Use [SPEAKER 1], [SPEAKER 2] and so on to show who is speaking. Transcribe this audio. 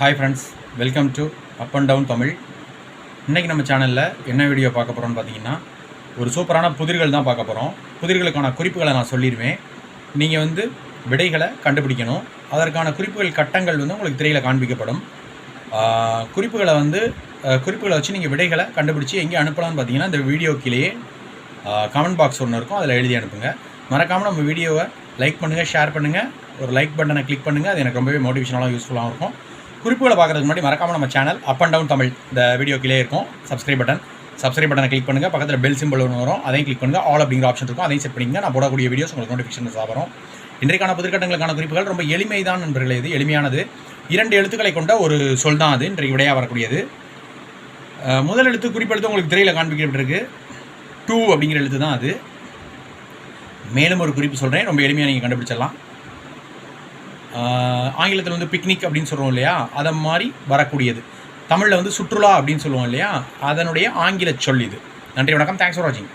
[SPEAKER 1] Hi friends welcome to up and down Tamil இன்றைக்கி நம்ம சேனலில் என்ன வீடியோ பார்க்க போகிறோம்னு பார்த்தீங்கன்னா ஒரு சூப்பரான புதிர்கள் தான் பார்க்க போகிறோம் புதிர்களுக்கான குறிப்புகளை நான் சொல்லிடுவேன். நீங்கள் வந்து விடைகளை கண்டுபிடிக்கணும். அதற்கான குறிப்புகள் கட்டங்கள் வந்து உங்களுக்கு திரையில் காண்பிக்கப்படும். குறிப்புகளை வந்து குறிப்புகளை வச்சு நீங்கள் விடைகளை கண்டுபிடிச்சி எங்கே அனுப்பலாம்னு பார்த்தீங்கன்னா இந்த வீடியோ கீழேயே கமெண்ட் பாக்ஸ் ஒன்று இருக்கும். அதில் எழுதி அனுப்புங்க. மறக்காமல் நம்ம வீடியோவை லைக் பண்ணுங்கள் ஷேர் பண்ணுங்கள் ஒரு லைக் பட்டனை கிளிக் பண்ணுங்கள் அது எனக்கு ரொம்பவே மோட்டிவேஷனலாக யூஸ்ஃபுல்லாக இருக்கும். குறிப்புகளை பார்க்குறதுக்கு முன்னாடி மறக்காமல் நம்ம channel up and down Tamil இந்த வீடியோ கீழே இருக்கும். சப்ஸ்கிரைப் பட்டன் சப்ஸ்கிரைப் பட்டனை கிளிக் பண்ணுங்கள் பக்கத்தில் பெல் சிம்பிள் ஒன்று வரும். அதையும் கிளிக் பண்ணுங்கள் ஆல் அப்படிங்கிற ஆப்ஷன் இருக்கும். அதையும் செட் பண்ணிங்க நான் போடக்கூடிய வீடியோஸ் உங்களுக்கு நோட்டிஃபிகேஷன் வரும் இன்றைக்கான புதுக்கட்டங்களுக்கான குறிப்புகள் ரொம்ப எளிமை தான் நண்பர்களே இது. எளிமையானது. இரண்டு எழுத்துக்களை கொண்ட ஒரு சொல் தான் அது. இன்றைக்கு விடையாக வரக்கூடியது. முதல் எழுத்து குறிப்பெழுத்து உங்களுக்கு திரையில் காண்பிக்கப்பட்டிருக்கு. டூ அப்படிங்கிற எழுத்து தான் அது. மேலும் ஒரு குறிப்பு சொல்கிறேன் ரொம்ப எளிமையாக நீங்கள் கண்டுபிடிச்சிடலாம். ஆங்கிலத்தில் வந்து பிக்னிக் அப்படின்னு சொல்கிறோம் இல்லையா? அதை மாதிரி வரக்கூடியது. தமிழில் வந்து சுற்றுலா அப்படின்னு சொல்லுவோம் இல்லையா? அதனுடைய ஆங்கில சொல் இது. நன்றி வணக்கம். தேங்க்ஸ் ஃபார் வாட்சிங்